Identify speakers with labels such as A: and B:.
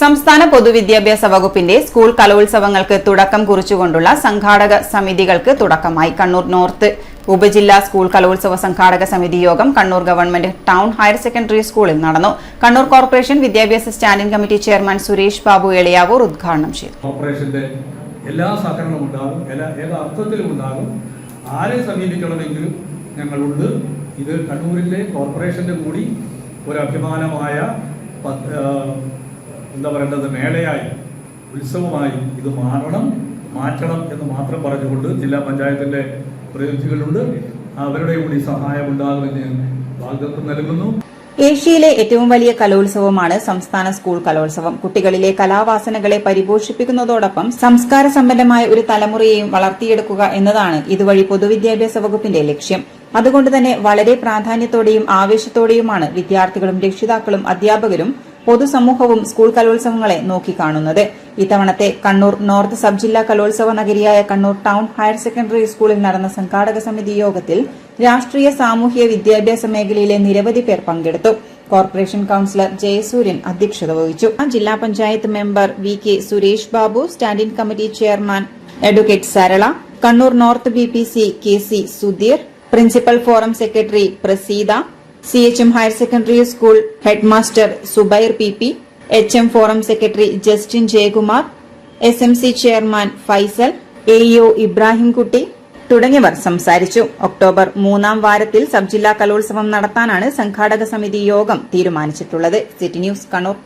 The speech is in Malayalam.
A: സംസ്ഥാന പൊതുവിദ്യാഭ്യാസ വകുപ്പിന്റെ സ്കൂൾ കലോത്സവങ്ങൾക്ക് തുടക്കം കുറിച്ചുകൊണ്ടുള്ള സംഘാടക സമിതികൾക്ക് തുടക്കമായി. കണ്ണൂർ നോർത്ത് ഉപജില്ലാ സ്കൂൾ കലോത്സവ സംഘാടക സമിതി യോഗം Kannur government town higher secondary സ്കൂളിൽ നടന്നു. കണ്ണൂർ കോർപ്പറേഷൻ വിദ്യാഭ്യാസ standing committee chairman Suresh Babu Eliyavoor ഉദ്ഘാടനം ചെയ്തു.
B: കോർപ്പറേഷന്റെ എല്ലാ സഹകരണവും ഉണ്ടാകും. ഏത് അർത്ഥത്തിലും ഉണ്ടാകും. ആരെ സമീപിക്കണമെങ്കിലും ഞങ്ങളുണ്ട്. ഇത് കണ്ണൂരിലെ കോർപ്പറേഷന്റെ കൂടി ഒരു അഭിമാനമായ എന്താ പറയേണ്ടത്? മേളയായി ഉത്സവമായി ഇത് മാറണം മാറ്റണം എന്ന് മാത്രം പറഞ്ഞുകൊണ്ട് ജില്ലാ പഞ്ചായത്തിന്റെ പ്രതിനിധികളുണ്ട്. അവരുടെ കൂടി സഹായം ഉണ്ടാകുമെന്ന് ഞാൻ നൽകുന്നു.
A: ഏഷ്യയിലെ ഏറ്റവും വലിയ കലോത്സവമാണ് സംസ്ഥാന സ്കൂൾ കലോത്സവം. കുട്ടികളിലെ കലാവാസനകളെ പരിപോഷിപ്പിക്കുന്നതോടൊപ്പം സംസ്കാര സമ്പന്നമായ ഒരു തലമുറയെയും വളർത്തിയെടുക്കുക എന്നതാണ് ഇതുവഴി പൊതുവിദ്യാഭ്യാസ വകുപ്പിന്റെ ലക്ഷ്യം. അതുകൊണ്ട് തന്നെ വളരെ പ്രാധാന്യത്തോടെയും ആവേശത്തോടെയുമാണ് വിദ്യാർത്ഥികളും രക്ഷിതാക്കളും അധ്യാപകരും പൊതുസമൂഹവും സ്കൂൾ കലോത്സവങ്ങളെ നോക്കിക്കാണുന്നത്. ഇത്തവണത്തെ കണ്ണൂർ നോർത്ത് സബ് ജില്ലാ കലോത്സവ നഗരിയായ കണ്ണൂർ ടൗൺ ഹയർ സെക്കൻഡറി സ്കൂളിൽ നടന്ന സംഘാടക സമിതി യോഗത്തിൽ രാഷ്ട്രീയ സാമൂഹ്യ വിദ്യാഭ്യാസ മേഖലയിലെ നിരവധി പേർ പങ്കെടുത്തു. കോർപ്പറേഷൻ കൌൺസിലർ ജയസൂര്യൻ അധ്യക്ഷത വഹിച്ചു. ജില്ലാ panchayat member V K Suresh Babu standing committee chairman advocate Sarala Kannur north B P C K C Sudheer principal forum secretary Praseetha C H M higher secondary school headmaster Zubair P P H M forum secretary Justin Jayakumar S M C chairman Faisal A EO Ibrahimkutty തുടങ്ങിയവർ സംസാരിച്ചു. ഒക്ടോബർ മൂന്നാം വാരത്തിൽ സബ് ജില്ലാ കലോത്സവം നടത്താനാണ് സംഘാടക സമിതി യോഗം തീരുമാനിച്ചിട്ടുള്ളത്. City news Kannur.